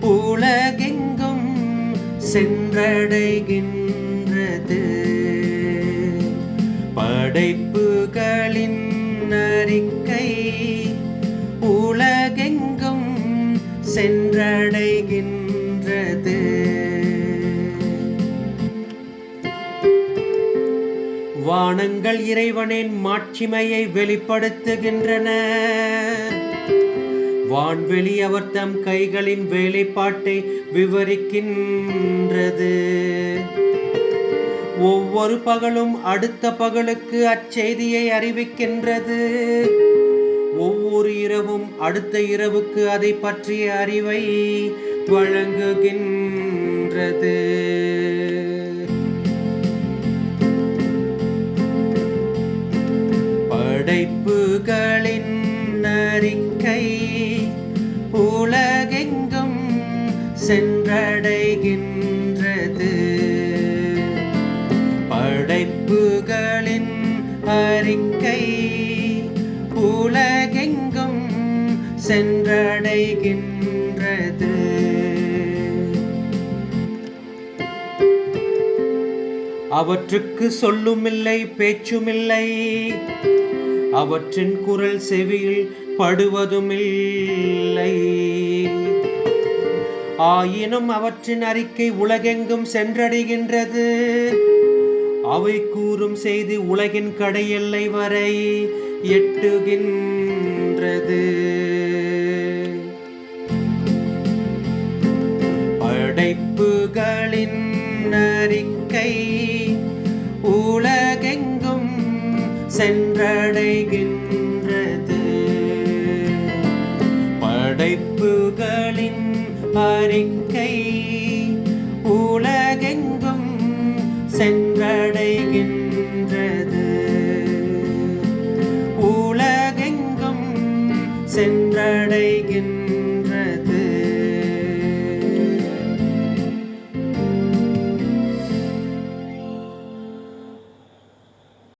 உலகெங்கும் சென்றடைகின்றது. படைப்புகளின் அறிக்கை உலகெங்கும் சென்றடைகின்றது. வானங்கள் இறைவனின் மாட்சிமையை வெளிப்படுத்துகின்றன. வான்வெளி அவர் தம் கைகளின் வேலைப்பாட்டை விவரிக்கின்றது. ஒவ்வொரு பகலும் அடுத்த பகலுக்கு அச்செய்தியை அறிவிக்கின்றது. ஒவ்வொரு இரவும் அடுத்த இரவுக்கு அதை பற்றிய அறிவை வழங்குகின்றது. படைப்புகளின் சென்றடைகின்றது. படைப்புகளின் அறிக்கை உலகெங்கும் சென்றடைகின்றது. அவற்றுக்கு சொல்லுமில்லை பேச்சுமில்லை. அவற்றின் குரல் செவியில் படுவதுமில்லை. ஆயினும் அவற்றின் அறிக்கை உலகெங்கும் சென்றடைகின்றது. அவை கூறும் செய்தி உலகின் கடையெல்லை வரை எட்டுகின்றது. படைப்புகளின் அறிக்கை உலகெங்கும் சென்றடைகின்றது. படைப்பு அறிக்கை உலகெங்கும் சென்றடைகின்றது. உலகெங்கும் சென்றடைகின்றது.